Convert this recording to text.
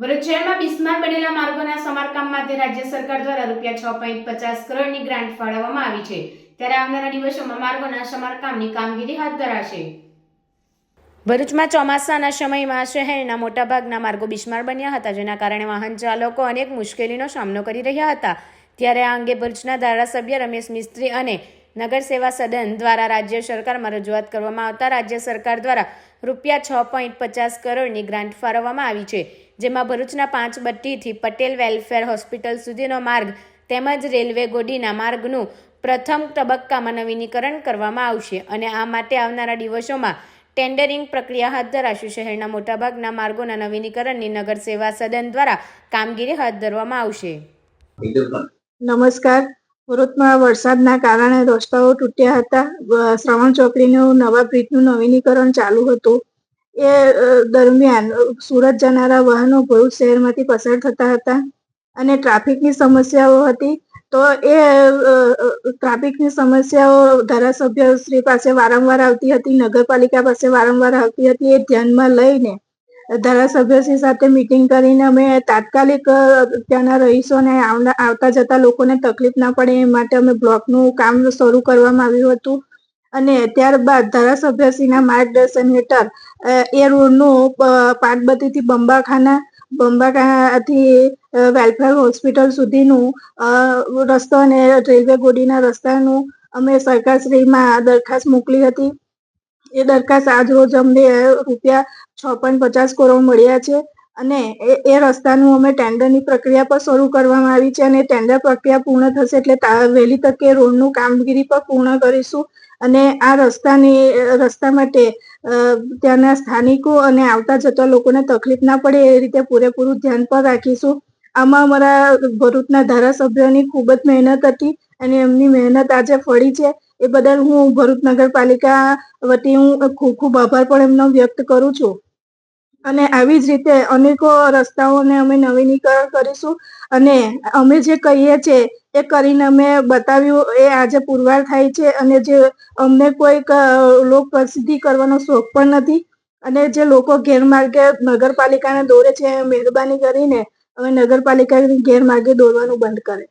ભરૂચ શહેરમાં બિસ્માર બનેલા માર્ગોના સમારકામ માટે રાજ્ય સરકાર દ્વારા રૂપિયા છ પોઈન્ટ પચાસ કરોડની ગ્રાન્ટ ફાળવવામાં આવી છે. ત્યારે આવનારા દિવસોમાં માર્ગોના સમારકામની કામગીરી હાથ ધરાશે. ભરૂચમાં ચોમાસાના સમયમાં શહેરના મોટાભાગના માર્ગો બિસ્માર બન્યા હતા, જેના કારણે વાહન ચાલકો અનેક મુશ્કેલીનો સામનો કરી રહ્યા હતા. ત્યારે આ અંગે ભરૂચના ધારાસભ્ય રમેશ મિસ્ત્રી અને નગર સેવા સદન દ્વારા રાજ્ય સરકારમાં રજૂઆત કરવામાં આવતા રાજ્ય સરકાર દ્વારા રૂપિયા છ પોઈન્ટ પચાસ કરોડની ગ્રાન્ટ ફાળવવામાં આવી છે જેમાં ભરૂચના પાંચ બટ્ટીથી પટેલ વેલફેર હોસ્પિટલ સુધીનો માર્ગ તેમજ રેલવે ગોડીના માર્ગનું પ્રથમ તબક્કામાં નવીનીકરણ કરવામાં આવશે અને આ માટે આવનારા દિવસોમાં ટેન્ડરિંગ પ્રક્રિયા હાથ ધરાશે. શહેરના મોટાભાગના માર્ગોના નવીનીકરણની નગર સેવા સદન દ્વારા કામગીરી હાથ ધરવામાં આવશે. નમસ્કાર. સુરતમાં વરસાદના કારણે રસ્તાઓ તૂટ્યા હતા. શ્રવણ ચોકડીનું નવા બ્રિજનું નવીનીકરણ ચાલુ હતું. એ દરમિયાન સુરત જનારા વાહનો ભરૂચ શહેરમાંથી પસાર થતા હતા અને ટ્રાફિકની સમસ્યાઓ હતી. તો એ ટ્રાફિકની સમસ્યાઓ ધારાસભ્ય શ્રી પાસે વારંવાર આવતી હતી, નગરપાલિકા પાસે વારંવાર આવતી હતી એ ધ્યાનમાં લઈને ધારાસભ્યશ્રી સાથે મીટિંગ કરીને અમે તાત્કાલિક ત્યાંના રહીશોને આવતા જતા લોકોને તકલીફ ના પડે એ માટે અમે બ્લોકનું કામ શરૂ કરવામાં આવ્યું હતું. અને ત્યારબાદ ધારાસભ્યશ્રીના માર્ગદર્શન હેઠળ એ રોડનું પાટબતીથી બંબાખાના બંબાખાથી વેલફેર હોસ્પિટલ સુધીનું રસ્તો અને રેલવે ગોડીના રસ્તાનું અમે સરકારશ્રીમાં દરખાસ્ત મોકલી હતી. એ દરખાસ્ત આજ રોજ અમને રૂપિયા છ પોઈન્ટ પચાસ કરોડ મળ્યા છે અને એ રસ્તાનું અમે ટેન્ડરની પ્રક્રિયા પણ શરૂ કરવામાં આવી છે અને ટેન્ડર પ્રક્રિયા પૂર્ણ થશે એટલે વહેલી તકે રોડનું કામગીરી પણ પૂર્ણ કરીશું અને આ રસ્તાની, રસ્તા માટે ત્યાંના સ્થાનિકો અને આવતા જતા લોકોને તકલીફ ના પડે એ રીતે પૂરેપૂરું ધ્યાન પણ રાખીશું. આમાં અમારા ભરૂચના ધારાસભ્યોની ખૂબ જ મહેનત હતી અને એમની મહેનત આજે ફળી છે. એ બદલ હું ભરૂચ નગરપાલિકા વતી હું ખૂબ ખૂબ આભાર પણ એમનો વ્યક્ત કરું છું. અને આવી જ રીતે અનેકો રસ્તાઓને અમે નવીનીકરણ કરીશું. અને અમે જે કહીએ છીએ એ કરીને અમે બતાવ્યું, એ આજે પુરવાર થાય છે. અને જે અમને કોઈક લોક પ્રસિદ્ધિ કરવાનો શોખ પણ નથી. અને જે લોકો ગેરમાર્ગે નગરપાલિકાને દોરે છે મહેરબાની કરીને હવે નગરપાલિકાને ગેરમાર્ગે દોરવાનું બંધ કરે.